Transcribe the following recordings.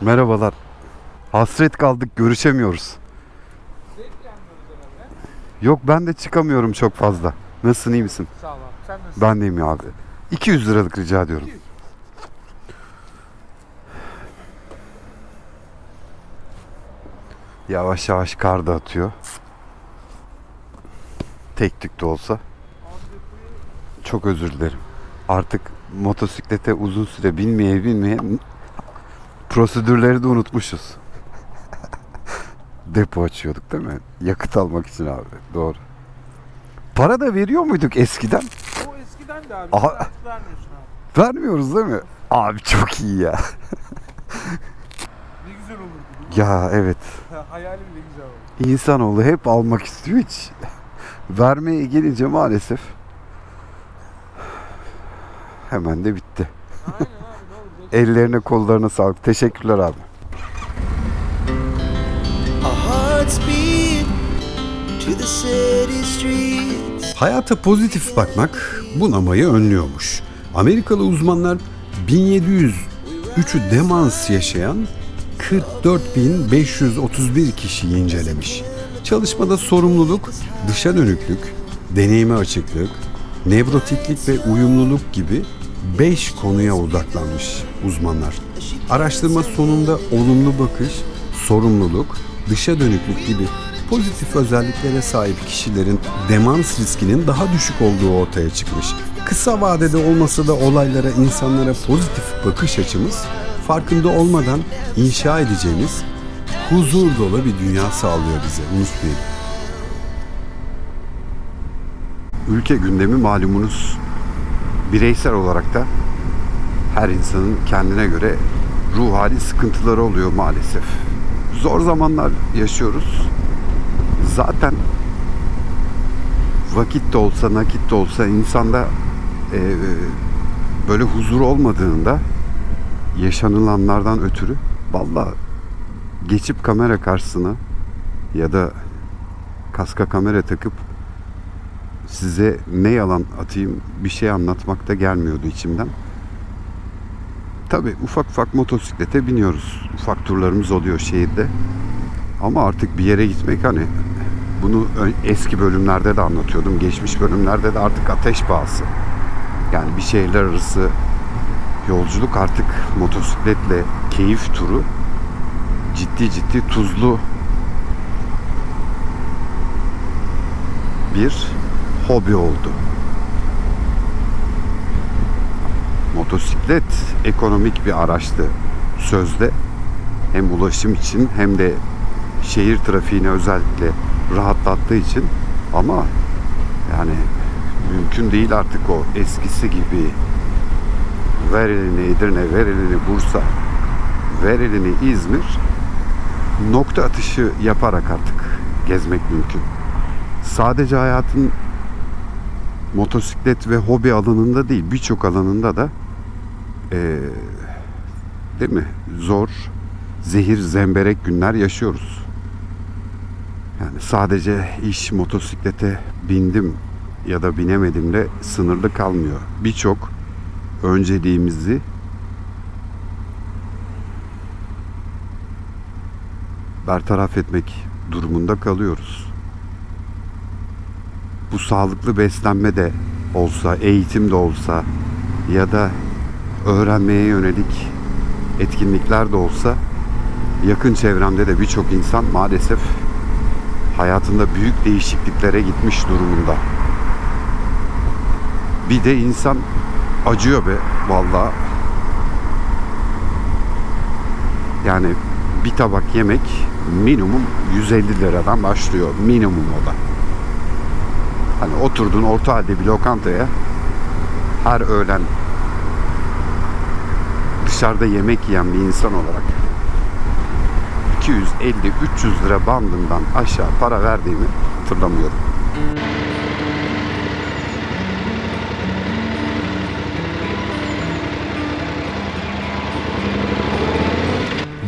Merhabalar. Hasret kaldık görüşemiyoruz. Yok ben de çıkamıyorum çok fazla. Nasılsın iyi misin? Sağ ol abi. Sen nasılsın? Ben deyim ya abi. 200 liralık rica ediyorum. Yavaş yavaş kar da atıyor. Tek tük de olsa. Çok özür dilerim. Artık motosiklete uzun süre binmeye binmeye prosedürleri de unutmuşuz. Depo açıyorduk değil mi? Yakıt almak için abi. Doğru. Para da veriyor muyduk eskiden? O eskiden de abi. Aha. Vermiyorsun abi. Vermiyoruz değil mi? Abi çok iyi ya. Ne güzel olurdu? Ya evet. Ha, Hayalim ne güzel oldu. İnsanoğlu hep almak istiyor hiç. Vermeye gelince maalesef hemen de bitti. Aynen? Ellerine kollarına sağlık. Teşekkürler abi. Our hearts beat to the city streets. Hayata pozitif bakmak bunamayı önlüyormuş. Amerikalı uzmanlar 1703'ü demans yaşayan 44.531 kişiyi incelemiş. Çalışmada sorumluluk, dışa dönüklük, deneyime açıklık, nevrotiklik ve uyumluluk gibi 5 konuya odaklanmış uzmanlar. Araştırma sonunda olumlu bakış, sorumluluk, dışa dönüklük gibi pozitif özelliklere sahip kişilerin demans riskinin daha düşük olduğu ortaya çıkmış. Kısa vadede olmasa da olaylara, insanlara pozitif bakış açımız farkında olmadan inşa edeceğimiz huzur dolu bir dünya sağlıyor bize. Unutmayın. Ülke gündemi malumunuz bireysel olarak da her insanın kendine göre ruh hali sıkıntıları oluyor maalesef. Zor zamanlar yaşıyoruz. Zaten vakit de olsa nakit de olsa insanda e, e, böyle huzur olmadığında yaşanılanlardan ötürü valla geçip kamera karşısına ya da kaska kamera takıp size ne yalan atayım bir şey anlatmak da gelmiyordu içimden. Tabi ufak ufak motosiklete biniyoruz. Ufak turlarımız oluyor şehirde. Ama artık bir yere gitmek hani bunu eski bölümlerde de anlatıyordum. Geçmiş bölümlerde de artık ateş pahası. Yani bir şehirler arası yolculuk artık motosikletle keyif turu ciddi ciddi tuzlu bir hobi oldu. Motosiklet ekonomik bir araçtı sözde. Hem ulaşım için hem de şehir trafiğini özellikle rahatlattığı için ama yani mümkün değil artık o eskisi gibi ver elini Edirne, ver elini Bursa, ver elini İzmir nokta atışı yaparak artık gezmek mümkün sadece hayatın motosiklet ve hobi alanında değil birçok alanında da eee, değil mi zor zehir zemberek günler yaşıyoruz. Yani sadece iş motosiklete bindim ya da binemedimle sınırlı kalmıyor. Birçok önceliğimizi bertaraf etmek durumunda kalıyoruz bu sağlıklı beslenme de olsa, eğitim de olsa ya da öğrenmeye yönelik etkinlikler de olsa yakın çevremde de birçok insan maalesef hayatında büyük değişikliklere gitmiş durumunda. Bir de insan acıyor be vallahi. Yani bir tabak yemek minimum 150 liradan başlıyor. Minimum o. Hani oturdun orta halde bir lokantaya her öğlen dışarıda yemek yiyen bir insan olarak 250-300 lira bandından aşağı para verdiğimi hatırlamıyorum.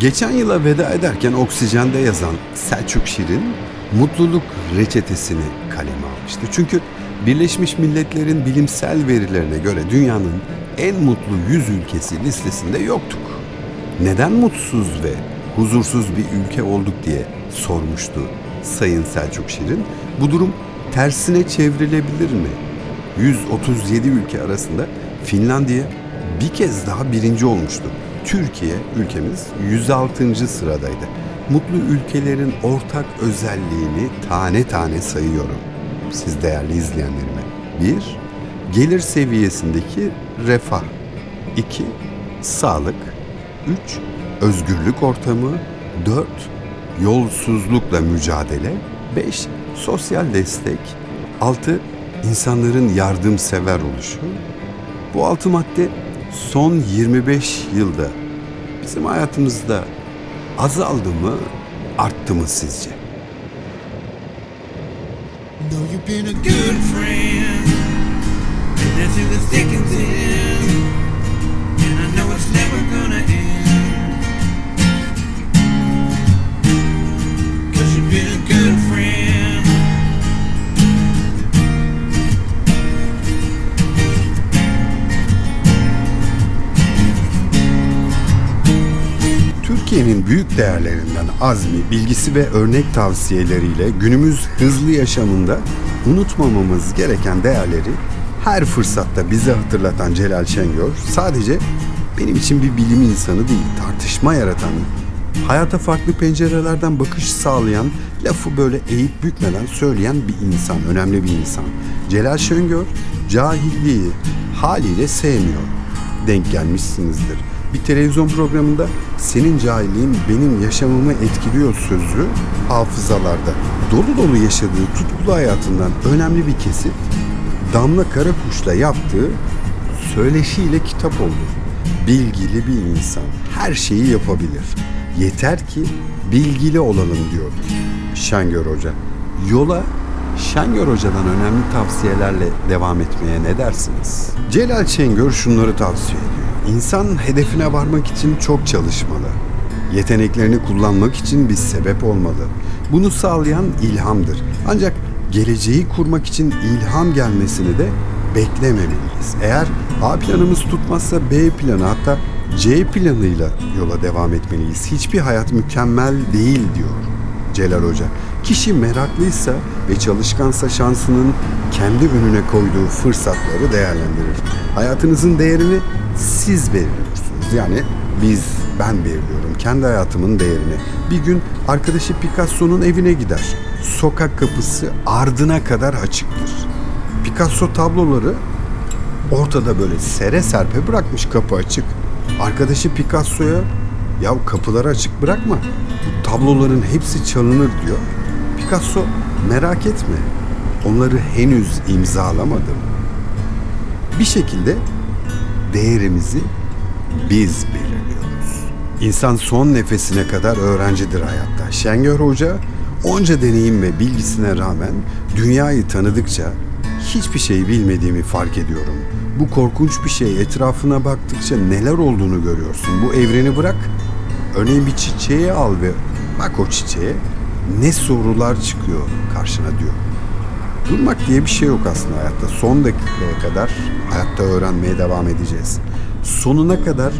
Geçen yıla veda ederken Oksijen'de yazan Selçuk Şirin mutluluk reçetesini almıştı. Çünkü Birleşmiş Milletler'in bilimsel verilerine göre dünyanın en mutlu 100 ülkesi listesinde yoktuk. neden mutsuz ve huzursuz bir ülke olduk diye sormuştu Sayın Selçuk Şirin. Bu durum tersine çevrilebilir mi? 137 ülke arasında Finlandiya bir kez daha birinci olmuştu. Türkiye ülkemiz 106. sıradaydı. Mutlu ülkelerin ortak özelliğini tane tane sayıyorum. Siz değerli izleyenlerime. 1. Gelir seviyesindeki refah. 2. Sağlık. 3. Özgürlük ortamı. 4. Yolsuzlukla mücadele. 5. Sosyal destek. 6. insanların yardımsever oluşu. Bu altı madde son 25 yılda bizim hayatımızda azaldı mı, arttı mı sizce? Know you've been a good friend. Been there through the thick and thin. And I know it's never gonna end. Cause you've been a good friend. Türkiye'nin büyük değerlerinden azmi, bilgisi ve örnek tavsiyeleriyle günümüz hızlı yaşamında unutmamamız gereken değerleri her fırsatta bize hatırlatan Celal Şengör sadece benim için bir bilim insanı değil, tartışma yaratan, hayata farklı pencerelerden bakış sağlayan, lafı böyle eğip bükmeden söyleyen bir insan, önemli bir insan. Celal Şengör cahilliği haliyle sevmiyor. Denk gelmişsinizdir. Bir televizyon programında senin cahilliğin benim yaşamımı etkiliyor sözü hafızalarda. Dolu dolu yaşadığı tutkulu hayatından önemli bir kesit Damla Karakuş'la yaptığı söyleşiyle kitap oldu. Bilgili bir insan her şeyi yapabilir. Yeter ki bilgili olalım diyor Şengör Hoca. Yola Şengör Hoca'dan önemli tavsiyelerle devam etmeye ne dersiniz? Celal Şengör şunları tavsiye ediyor. İnsan hedefine varmak için çok çalışmalı. Yeteneklerini kullanmak için bir sebep olmalı. Bunu sağlayan ilhamdır. Ancak geleceği kurmak için ilham gelmesini de beklememeliyiz. Eğer A planımız tutmazsa B planı hatta C planıyla yola devam etmeliyiz. Hiçbir hayat mükemmel değil diyor Celal Hoca. Kişi meraklıysa ve çalışkansa şansının kendi önüne koyduğu fırsatları değerlendirir. Hayatınızın değerini siz belirliyorsunuz. Yani biz, ben belirliyorum kendi hayatımın değerini. Bir gün arkadaşı Picasso'nun evine gider. Sokak kapısı ardına kadar açıktır. Picasso tabloları ortada böyle sere serpe bırakmış kapı açık. Arkadaşı Picasso'ya ya kapıları açık bırakma. Bu tabloların hepsi çalınır diyor. Picasso merak etme. Onları henüz imzalamadım. Bir şekilde değerimizi biz belirliyoruz. İnsan son nefesine kadar öğrencidir hayatta. Şengör Hoca onca deneyim ve bilgisine rağmen dünyayı tanıdıkça hiçbir şey bilmediğimi fark ediyorum. Bu korkunç bir şey. Etrafına baktıkça neler olduğunu görüyorsun. Bu evreni bırak. Örneğin bir çiçeği al ve bak o çiçeğe ne sorular çıkıyor karşına diyor. Durmak diye bir şey yok aslında hayatta. Son dakikaya kadar hayatta öğrenmeye devam edeceğiz. Sonuna kadar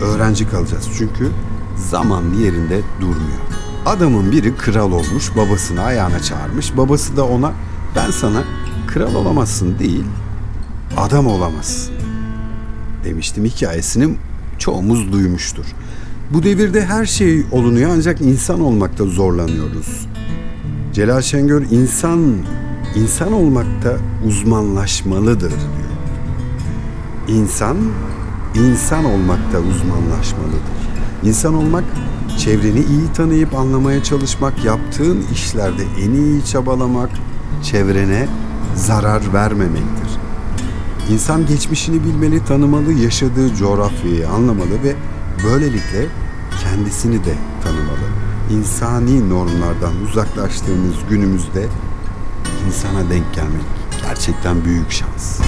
öğrenci kalacağız. Çünkü zaman yerinde durmuyor. Adamın biri kral olmuş, babasını ayağına çağırmış. Babası da ona ben sana kral olamazsın değil, adam olamazsın demiştim. Hikayesini çoğumuz duymuştur. Bu devirde her şey olunuyor ancak insan olmakta zorlanıyoruz. Celal Şengör insan insan olmakta uzmanlaşmalıdır diyor. İnsan insan olmakta uzmanlaşmalıdır. İnsan olmak çevreni iyi tanıyıp anlamaya çalışmak, yaptığın işlerde en iyi çabalamak, çevrene zarar vermemektir. İnsan geçmişini bilmeli, tanımalı, yaşadığı coğrafyayı anlamalı ve böylelikle kendisini de tanımalı. İnsani normlardan uzaklaştığımız günümüzde insana denk gelmek gerçekten büyük şans.